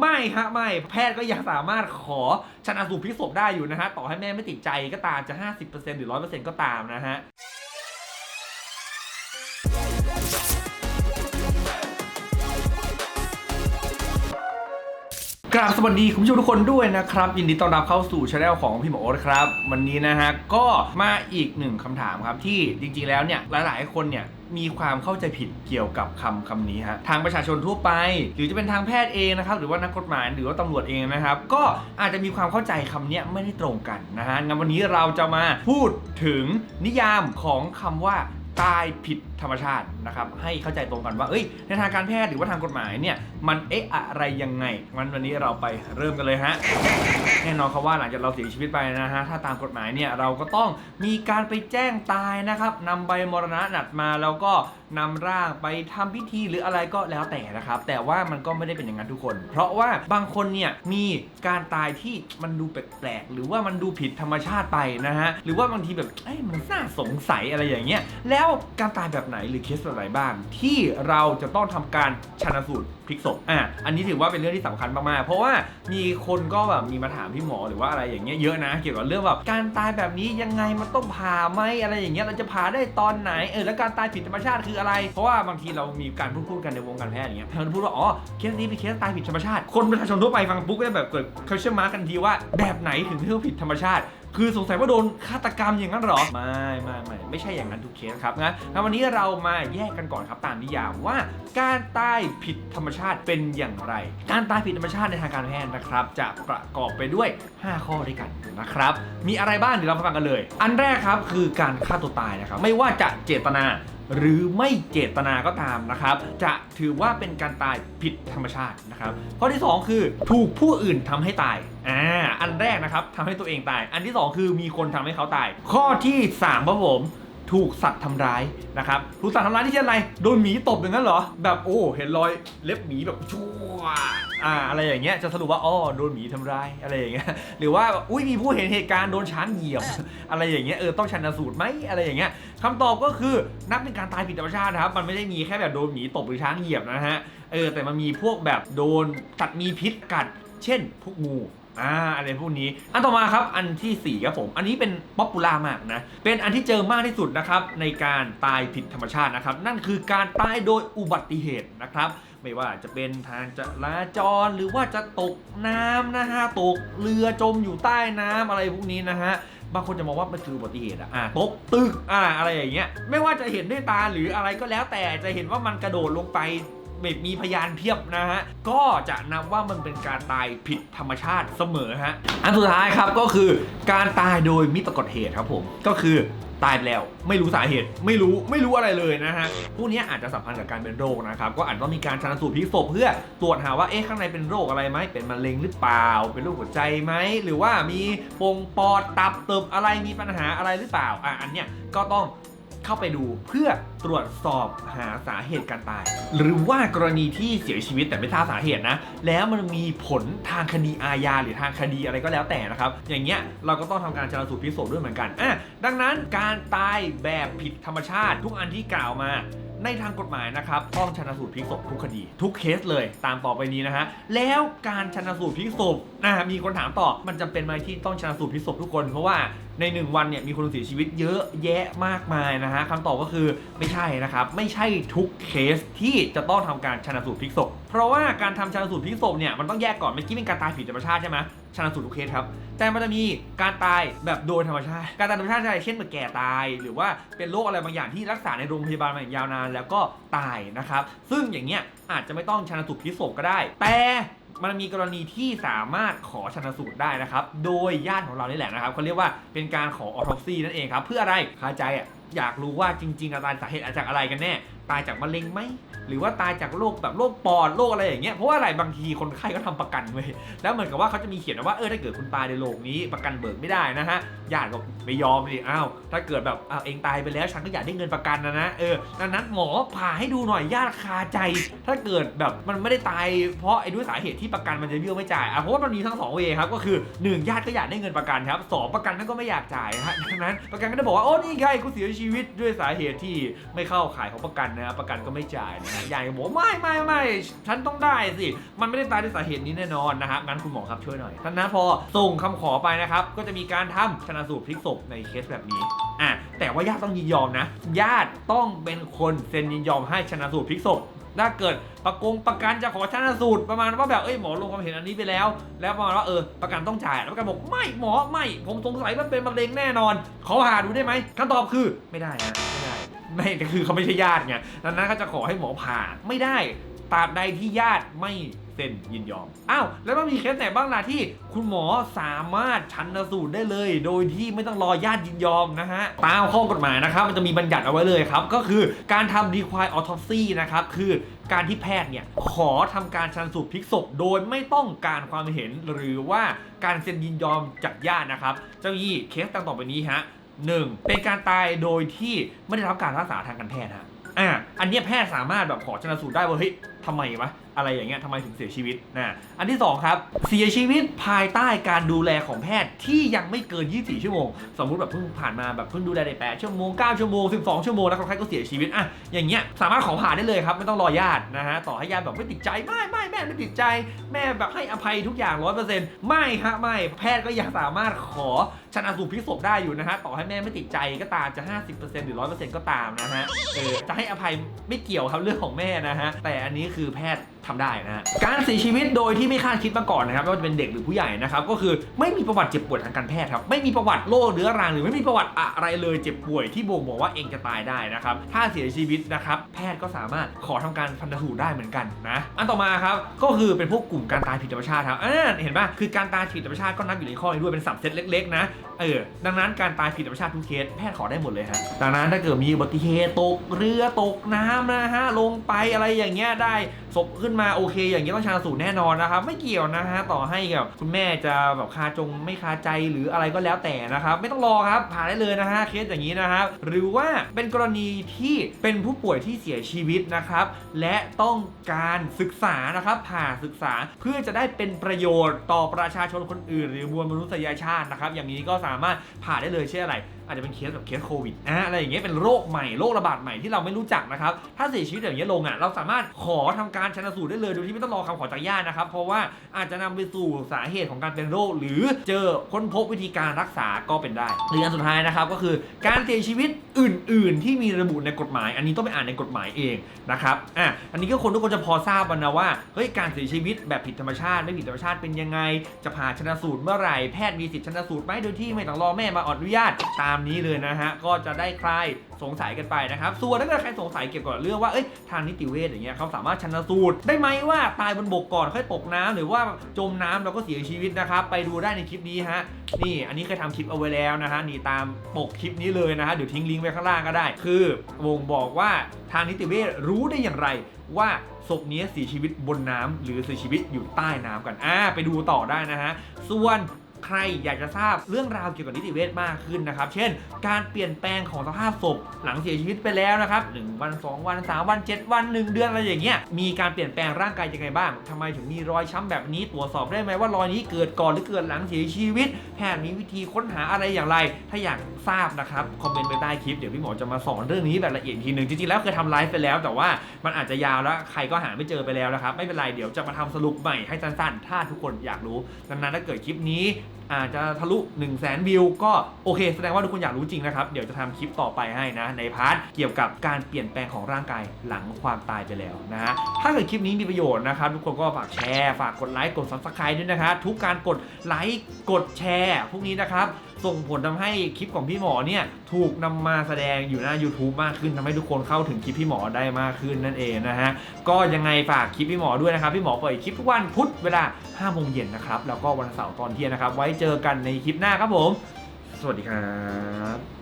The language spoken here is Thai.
ไม่ฮะไม่แพทย์ก็ยังสามารถขอชนะสูตรพลิกศพได้อยู่นะฮะต่อให้แม่ไม่ติดใจก็ตามจะ 50%หรือ 100%ก็ตามนะฮะ กราบสวัสดีคุณผู้ชมทุกคนด้วยนะครับยินดีต้อนรับเข้าสู่ช anel ของพี่หมอโอ๊ตครับ วันนี้นะฮะก็มาอีกหนึ่งคำถามครับที่จริงๆแล้วเนี่ยหลายๆคนเนี่ยมีความเข้าใจผิดเกี่ยวกับคำคำนี้ฮะทางประชาชนทั่วไป หรือจะเป็นทางแพทย์เองนะครับหรือว่านักกฎหมายหรือว่าตำรวจเองนะครับ ก็อาจจะมีความเข้าใจคำนี้ไม่ได้ตรงกันนะฮะงั้นวันนี้เราจะมาพูดถึงนิยามของคำว่าตายผิดธรรมชาตินะครับให้เข้าใจตรงกันว่าเอ้ยในทางการแพทย์หรือว่าทางกฎหมายเนี่ยมันเอ๊ะอะไรยังไงงั้นวันนี้เราไปเริ่มกันเลยฮะแน่นอนครับว่าหลังจากเราเสียชีวิตไปนะฮะถ้าตามกฎหมายเนี่ยเราก็ต้องมีการไปแจ้งตายนะครับนำใบมรณะหนัดมาแล้วก็นำร่างไปทำพิธีหรืออะไรก็แล้วแต่นะครับ แต่ว่ามันก็ไม่ได้เป็นอย่างนั้นทุกคน เพราะว่าบางคนเนี่ยมีการตายที่มันดูแปลกๆหรือว่ามันดูผิดธรรมชาติไปนะฮะหรือว่าบางทีแบบเอ้ยมันน่าสงสัยอะไรอย่างเงี้ยแล้วการตายแบบไหนหรือเคสแบบไหนบ้าง ที่เราจะต้องทำการชันสูตรพลิกศพอะอันนี้ถือว่าเป็นเรื่องที่สำคัญมากๆ เพราะว่ามีคนก็แบบมีมาถามพี่หมอหรือว่าอะไรอย่างเงี้ยเยอะนะ เกี่ยวกับเรื่องแบบการตายแบบนี้ยังไงมันต้องผ่าไหมอะไรอย่างเงี้ยเราจะผ่าได้ตอนไหนเออแล้วการตายผิดธรรมชาติคืออะไร เพราะว่าบางทีเรามีการพูดพูดกันในวงการแพทย์อย่างเงี้ยเราพูดว่าอ๋อเคสนี้เป็นเคสตายผิดธรรมชาติ คนประชาชนทั่วไปฟังปุ๊บก็จะแบบเกิด question mark กันทีว่าแบบไหนถึงเรียกว่าผิดธรรมชาติ คือสงสัยว่าโดนฆาตกรรมอย่างนั้นหรอไม่ไม่ไม่ ไม่ใช่อย่างนั้นทุกเคสครับงั้นงั้นวันนี้เรามาแยกกันก่อนครับตามนิยามว่า การตายผิดธรรมชาติเป็นอย่างไร การตายผิดธรรมชาติในทางการแพทย์นะครับ จะประกอบไปด้วย 5 ข้อด้วยกันนะครับ มีอะไรบ้างเดี๋ยวเรามาฟังกันเลย อันแรกครับคือการฆ่าตัวตายนะครับ ไม่ว่าจะเจตนา หรือไม่เจตนาก็ตามนะครับ จะถือว่าเป็นการตายผิดธรรมชาตินะครับ ข้อที่ 2 คือถูกผู้อื่นทำให้ตายอ่าอันแรกนะครับทำให้ตัวเองตาย อันที่ 2 คือมีคนทำให้เขาตาย ข้อที่3ครับผม ถูกสัตว์ทำร้ายนะครับถูกสัตว์ทำร้ายที่เช่นอะไรโดนหมีตบอย่างนั้นเหรอ แบบโอ้เห็นรอยเล็บหมีแบบชั่วอ่าอะไรอย่างเงี้ยจะสรุปว่าอ๋อโดนหมีทำร้ายอะไรอย่างเงี้ยหรือว่าอุ้ยมีผู้เห็นเหตุการณ์โดนช้างเหยียบ อะไรอย่างเงี้ยเออต้องชันสูตรไหมอะไรอย่างเงี้ยคำตอบก็คือนับเป็นการตายผิดธรรมชาตินะครับมันไม่ได้มีแค่แบบโดนหมีตบหรือช้างเหยียบนะฮะเออแต่มันมีพวกแบบโดนสัตว์มีพิษกัด เช่นพวกงู อ่าอะไรพวกนี้ อันต่อมาครับอันทีสี่ 4 ครับผม อันนี้เป็นป๊อปปูล่ามากนะ เป็นอันที่เจอมากที่สุดนะครับในการตายผิดธรรมชาตินะครับ นั่นคือการตายโดยอุบัติเหตุนะครับไม่ว่าจะเป็นทางจราจรหรือว่าจะตกน้ำนะฮะตกเรือจมอยู่ใต้น้ำอะไรพวกนี้นะฮะบางคนจะมองว่ามันคืออุบัติเหตุอะอะตกตึกอ่าอะไรอย่างเงี้ยไม่ว่าจะเห็นด้วยตาหรืออะไรก็แล้วแต่จะเห็นว่ามันกระโดดลงไป แบบมีพยานเพียบนะฮะ ก็จะนับว่ามันเป็นการตายผิดธรรมชาติเสมอฮะ อันสุดท้ายครับก็คือการตายโดยมิตรกฎเหตุครับผม ก็คือตายไปแล้วไม่รู้สาเหตุไม่รู้ไม่รู้อะไรเลยนะฮะพวกนี้อาจจะสัมพันธ์กับการเป็นโรคนะครับก็อาจจะต้องมีการชันสูตรพลิกศพเพื่อตรวจหาว่าเอ๊ะข้างในเป็นโรคอะไรไหมเป็นมะเร็งหรือเปล่า เป็นโรคหัวใจไหมหรือว่ามีปงปอดตับเติบอะไรมีปัญหาอะไรหรือเปล่าอะอันเนี้ยก็ต้อง เข้าไปดูเพื่อตรวจสอบหาสาเหตุการตาย หรือว่ากรณีที่เสียชีวิตแต่ไม่ทราบสาเหตุนะ แล้วมันมีผลทางคดีอาญาหรือทางคดีอะไรก็แล้วแต่นะครับ อย่างเงี้ยเราก็ต้องทำการชันสูตรพิสูจน์ด้วยเหมือนกันอะดังนั้นการตายแบบผิดธรรมชาติทุกอันที่กล่าวมา ในทางกฎหมายนะครับต้องชนะสูตรพลิกศพทุกคดี ทุกเคสเลยตามต่อไปนี้นะฮะแล้วการชนะสูตรพลิกศพนะมีคนถามต่อมันจำเป็นไหมที่ต้องชนะสูตรพลิกศพทุกคนเพราะว่าในหนึ่งวันเนี่ยมีคนเสียชีวิตเยอะแยะมากมายนะฮะคำตอบก็คือไม่ใช่นะครับไม่ใช่ทุกเคสที่จะต้องทำการชนะสูตรพลิกศพเพ ราะว่าการทำชันสูตรพลิกศพเนี่ยมันต้องแยกก่อนเมื่อกี้เป็นการตายผิดธรรมชาติใช่ไหมชันสูตรทุกเคสครับแต่มันจะมีการตายแบบโดยธรรมชาติ การตายธรรมชาติใช่เช่นแบบแก่ตาย หรือว่าเป็นโรคอะไรบางอย่างที่รักษาในโรงพยาบาลมาอย่างยาวนานแล้วก็ตายนะครับซึ่งอย่างเงี้ยอาจจะไม่ต้องชันสูตรพลิกศพก็ได้ แต่มันมีกรณีที่สามารถขอชันสูตรได้นะครับ โดยญาติของเรานี่แหละนะครับเขาเรียกว่าเป็นการขอออโทปซีนั่นเองครับ เพื่ออะไรคาใจอะ อยากรู้ว่าจริงๆการตายสาเหตุจากอะไรกันแน่ ตายจากมะเร็งไหม หรือว่าตายจากโรคแบบโรคปอดโรคอะไรอย่างเงี้ย เพราะว่าอะไรบางทีคนไข้ก็ทำประกันเว้ย แล้วเหมือนกับว่าเขาจะมีเขียนว่าเออถ้าเกิดคุณตายในโรคนี้ประกันเบิกไม่ได้นะฮะ ญาติก็ไม่ยอมดิอ้าวถ้าเกิดแบบอ้าวเองตายไปแล้วฉันก็อยากได้เงินประกันนะนะเออดังนั้นหมอผ่าให้ดูหน่อยญาติคาใจ ถ้าเกิดแบบมันไม่ได้ตายเพราะไอ้ด้วยสาเหตุที่ประกันมันจะเบี้ยวไม่จ่ายอะเพราะว่ามันมีทั้งสองเวครับก็คือหนึ่งญาติก็อยากได้เงินประกันครับสองประกันนั่นก็ไม่อยากจ่ายฮะดังนั้นประกันก็ได้บอกว่าโอ้นี่ไงกูเสียชีวิตด้วยสาเหตุที่ไม่เข้าข่ายของประกันนะครับประกันก็ไม่จ่ายนะฮะยายก็บอกว่าไม่ไม่ไม่ฉันต้องได้สิ มันไม่ได้ตายด้วยสาเหตุนี้แน่นอนนะฮะงั้นคุณหมอครับช่วยหน่อยท่านนะพอส่งคำขอไปนะครับ ก็จะมีการทำชนะสูตรพลิกศพในเคสแบบนี้อะแต่ว่าญาติต้องยินยอมนะ ญาติต้องเป็นคนเซ็นยินยอมให้ชนะสูตรพลิกศพ ถ้าเกิดประกงประกันจะขอชนะสูตรประมาณว่าแบบเอ้ยหมอลงความเห็นอันนี้ไปแล้ว แล้วประมาณว่าเออประกันต้องจ่ายแล้วประกันบอกไม่หมอไม่ ผมสงสัยว่าเป็นมะเร็งแน่นอนขอผ่าดูได้ไหมคำตอบคือไม่ได้นะไม่ได้ไม่คือเขาไม่ใช่ญาติไงดังนั้นเขาจะขอให้หมอผ่าไม่ได้ตราบใดที่ญาติไม่ เซ็นยินยอม อ้าว แล้วมันมีเคสไหนบ้างล่ะที่คุณหมอสามารถชันสูตรได้เลย โดยที่ไม่ต้องรอญาติยินยอมนะฮะ ตามข้อกฎหมายนะครับ มันจะมีบัญญัติเอาไว้เลยครับ ก็คือการทำ require autopsy นะครับ คือการที่แพทย์เนี่ย ขอทำการชันสูตรพลิกศพโดยไม่ต้องการความเห็นหรือว่าการเซ็นยินยอมจากญาตินะครับ เจ้ายี่เคสต่างต่อไปนี้ฮะหนึ่งเป็นการตายโดยที่ไม่ได้รับการรักษาทางการแพทย์ฮะอ่าอันนี้แพทย์สามารถแบบขอชันสูตรได้ว่าเฮ้ยทำไมวะ อะไรอย่างเงี้ยทำไมถึงเสียชีวิตนะอันที่สองครับ เสียชีวิตภายใต้การดูแลของแพทย์ที่ยังไม่เกิน 24 ชั่วโมง สมมุติแบบเพิ่งผ่านมาแบบเพิ่งดูแลได้8ชั่วโมง 9 ชั่วโมง 12 ชั่วโมงแล้วคนไข้ก็เสียชีวิตอะอย่างเงี้ยสามารถขอผ่าได้เลยครับไม่ต้องรอญาตินะฮะต่อให้ญาติแบบไม่ติดใจไม่ไม่แม่ไม่ติดใจ แม่แบบให้อภัยทุกอย่างร้อยเปอร์เซ็นต์ไม่ฮะไม่แพทย์ก็ยังสามารถขอชนะสูตรพลิกศพได้อยู่นะฮะต่อให้แม่ไม่ติดใจก็ตามจะ 50%หรือ 100%ก็ตามนะฮะเออจะให้อภัยไม่เกี่ยวครับเรื่องของแม่นะฮะแต่อันนี้คือแพทย์ทำได้นะฮะการเสียชีวิตโดยที่ไม่คาดคิดมาก่อนนะครับไม่ว่าจะเป็นเด็กหรือผู้ใหญ่นะครับก็คือไม่มีประวัติเจ็บป่วยทางการแพทย์ครับไม่มีประวัติโรคเรื้อรังหรือไม่มีประวัติอะไรเลยเจ็บป่วยที่บ่งบอกว่าเองจะตายได้นะครับถ้าเสียชีวิตนะครับแพทย์ก็สามารถขอทำการพันสูตรได้เหมือนกันนะอันต่อมาครับก็คือเป็นพวกกลุ่มการตายผิดธรรมชาติครับอ่าเห็นป่ะคือการตายผิดธรรมชาติก็นับอยู่ในข้อนี้ด้วยเป็นสับเซตเล็กๆนะเออดังนั้นการตายผิดธรรมชาติทุกเคสแพทย์ขอได้หมดเลยฮะดังนั้นถ้าเกิดมีอุบัติเหตุตกเรือตกน้ำนะฮะลงไปอะไรอย่างเงี้ยได้ศพขึ้นมาโอเคอย่างเงี้ต้องชาสูตรแน่นอนนะครับ ไม่เกี่ยวนะฮะต่อให้กับคุณแม่จะแบบคาจงไม่คาใจหรืออะไรก็แล้วแต่นะครับ ไม่ต้องรอครับผ่าได้เลยนะฮะเคสอย่างนี้นะครับหรือว่าเป็นกรณีที่เป็นผู้ป่วยที่เสียชีวิตนะครับ และต้องการศึกษานะครับผ่าศึกษาเพื่อจะได้เป็นประโยชน์ต่อประชาชนคนอื่น หรือมวลมนุษยชาตินะครับ อย่างนี้ก็สามารถผ่าได้เลยเช่นอะไร อาจจะเป็นเคสแบบเคสโควิดอะอะไรอย่างเงี้ยเป็นโรคใหม่โรคระบาดใหม่ที่เราไม่รู้จักนะครับถ้าเสียชีวิตอย่างเงี้ยลงอะเราสามารถขอทำการชันสูตรได้เลยโดยที่ไม่ต้องรอคำขอจากญาตินะครับ เพราะว่าอาจจะนำไปสู่สาเหตุของการเป็นโรค หรือเจอค้นพบวิธีการรักษาก็เป็นได้หรืออันสุดท้ายนะครับก็คือการเสียชีวิตอื่น ๆ ที่มีระบุในกฎหมาย อันนี้ต้องไปอ่านในกฎหมายเองนะครับอะอันนี้ก็คนทุกคนจะพอทราบกันนะว่าเฮ้ยการเสียชีวิตแบบผิดธรรมชาติไม่ผิดธรรมชาติเป็นยังไง จะผ่าชนะสูตรเมื่อไหร่แพทย์มีสิทธิ์ชนะสูตรไหมโดยที่ไม่ต้องรอแม่มาอนุญาตตามนี้เลยนะฮะก็จะได้คลายสงสัยกันไปนะครับส่วนถ้าเกิดใครสงสัยเกี่ยวกับเรื่องว่าเอ้ยทางนิติเวชอย่างเงี้ยเขาสามารถชนะสูตรได้ไหมว่าตายบนบกก่อนค่อยตกน้ำหรือว่าจมน้ำแล้วก็เสียชีวิตนะครับไปดูได้ในคลิปนี้ฮะนี่อันนี้เคยทำคลิปเอาไว้แล้วนะฮะนี่ตามปกคลิปนี้เลยนะฮะเดี๋ยวทิ้งลิงก์ไว้ข้างล่างก็ได้ คือวงบอกว่าทางนิติเวชรู้ได้อย่างไรว่าศพนี้เสียชีวิตบนน้ำหรือเสียชีวิตอยู่ใต้น้ำกันอ่าไปดูต่อได้นะฮะส่วน ใครอยากจะทราบเรื่องราวเกี่ยวกับนิติเวชมากขึ้นนะครับ เช่น การเปลี่ยนแปลงของสภาพศพหลังเสียชีวิตไปแล้วนะครับ1วัน 2 วัน 3 วัน 7 วัน 1 เดือนอะไรอย่างเงี้ย มีการเปลี่ยนแปลงร่างกายยังไงบ้างทำไมถึงมีรอยช้ำแบบนี้ ตรวจสอบได้ไหมว่ารอยนี้เกิดก่อนหรือเกิดหลังเสียชีวิต แพทย์มีวิธีค้นหาอะไรอย่างไร ถ้าอยากทราบนะครับ คอมเมนต์ไปใต้คลิป เดี๋ยวพี่หมอจะมาสอนเรื่องนี้แบบละเอียดทีหนึ่งจริงๆแล้วเคยทำไลฟ์ไปแล้ว แต่ว่ามันอาจจะยาวแล้วใครก็หาไม่เจอไปแล้วนะครับ ไม่เป็นไร เดี๋ยวจะมาทำสรุปใหม่ให้สั้นๆ ถ้าทุกคนอยากรู้ดังนั้นถ้าเกิดคลิปนี้ อาจจะทะลุ1 0 0 0 0แสนวิวก็โอเค แสดงว่าทุกคนอยากรู้จริงนะครับ เดี๋ยวจะทำคลิปต่อไปให้นะ ในพาร์ทเกี่ยวกับการเปลี่ยนแปลงของร่างกายหลังความตายไปแล้วนะฮะถ้าเกิดคลิปนี้มีประโยชน์นะครับ ทุกคนก็ฝากแชร์ ฝากกดไลค์กดซับสไครต์ด้วยนะครับทุกการกดไลค์กดแชร์พวกนี้นะครับ ส่งผลทำให้คลิปของพี่หมอเนี่ยถูกนำมาแสดงอยู่หน้า YouTube มากขึ้นทำให้ทุกคนเข้าถึงคลิปพี่หมอได้มากขึ้นนั่นเองนะฮะก็ยังไงฝากคลิปพี่หมอด้วยนะครับพี่หมอปล่อยคลิปทุกวันพุธเวลา5โมงเย็นนะครับแล้วก็วันเสาร์ตอนเที่ยงนะครับ ไว้เจอกันในคลิปหน้าครับผม สวัสดีครับ